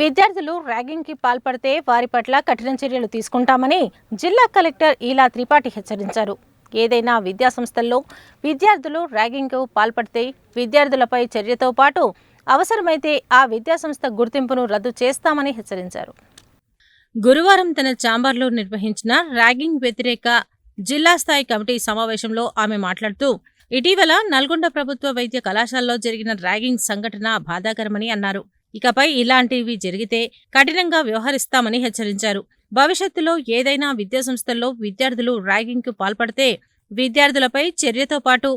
విద్యార్థులు ర్యాగింగ్కి పాల్పడితే వారి పట్ల కఠిన చర్యలు తీసుకుంటామని జిల్లా కలెక్టర్ ఈలా త్రిపాఠి హెచ్చరించారు. ఏదైనా విద్యా సంస్థల్లో విద్యార్థులు ర్యాగింగ్కు పాల్పడితే విద్యార్థులపై చర్యతో పాటు అవసరమైతే ఆ విద్యాసంస్థ గుర్తింపును రద్దు చేస్తామని హెచ్చరించారు. గురువారం తన ఛాంబర్లో నిర్వహించిన ర్యాగింగ్ వ్యతిరేక జిల్లా స్థాయి కమిటీ సమావేశంలో ఆమె మాట్లాడుతూ ఇటీవల నల్గొండ ప్రభుత్వ వైద్య కళాశాలలో జరిగిన ర్యాగింగ్ సంఘటన బాధాకరమని అన్నారు. ఇకపై ఇలాంటివి జరిగితే కఠినంగా వ్యవహరిస్తామని హెచ్చరించారు. భవిష్యత్తులో ఏదైనా విద్యాసంస్థల్లో విద్యార్థులు ర్యాగింగ్కు పాల్పడితే విద్యార్థులపై చర్యతో పాటు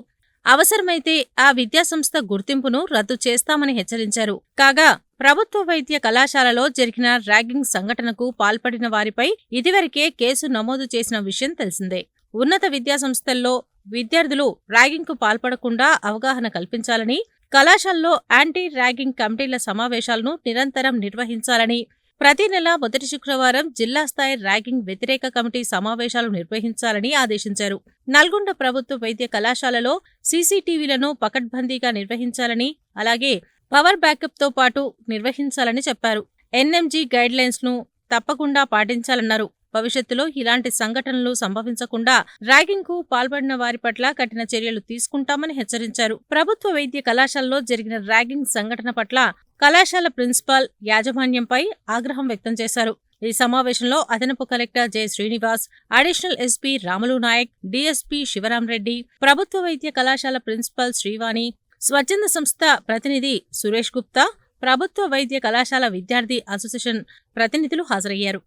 అవసరమైతే ఆ విద్యాసంస్థ గుర్తింపును రద్దు చేస్తామని హెచ్చరించారు. కాగా ప్రభుత్వ వైద్య కళాశాలలో జరిగిన ర్యాగింగ్ సంఘటనకు పాల్పడిన వారిపై ఇదివరకే కేసు నమోదు చేసిన విషయం తెలిసిందే. ఉన్నత విద్యాసంస్థల్లో విద్యార్థులు ర్యాగింగ్కు పాల్పడకుండా అవగాహన కల్పించాలని కళాశాలలో యాంటీ ర్యాగింగ్ కమిటీల సమావేశాలను నిరంతరం నిర్వహించాలని ప్రతి నెల మొదటి శుక్రవారం జిల్లా స్థాయి ర్యాగింగ్ వ్యతిరేక కమిటీ సమావేశాలు నిర్వహించాలని ఆదేశించారు. నల్గొండ ప్రభుత్వ వైద్య కళాశాలలో సీసీటీవీలను పకడ్బందీగా నిర్వహించాలని అలాగే పవర్ బ్యాకప్తో పాటు నిర్వహించాలని చెప్పారు. ఎన్ఎంజీ గైడ్లైన్స్ను తప్పకుండా పాటించాలన్నారు. భవిష్యత్తులో ఇలాంటి సంఘటనలు సంభవించకుండా ర్యాగింగ్కు పాల్పడిన వారి పట్ల కఠిన చర్యలు తీసుకుంటామని హెచ్చరించారు. ప్రభుత్వ వైద్య కళాశాలలో జరిగిన ర్యాగింగ్ సంఘటన పట్ల కళాశాల ప్రిన్సిపాల్ యాజమాన్యంపై ఆగ్రహం వ్యక్తం చేశారు. ఈ సమావేశంలో అదనపు collector J. Srinivas additional SP Ramulu Naik DSP Shivaram Reddy ప్రభుత్వ వైద్య కళాశాల ప్రిన్సిపాల్ శ్రీవాణి స్వచ్ఛంద సంస్థ ప్రతినిధి సురేష్ గుప్తా ప్రభుత్వ వైద్య కళాశాల విద్యార్థి అసోసియేషన్ ప్రతినిధులు హాజరయ్యారు.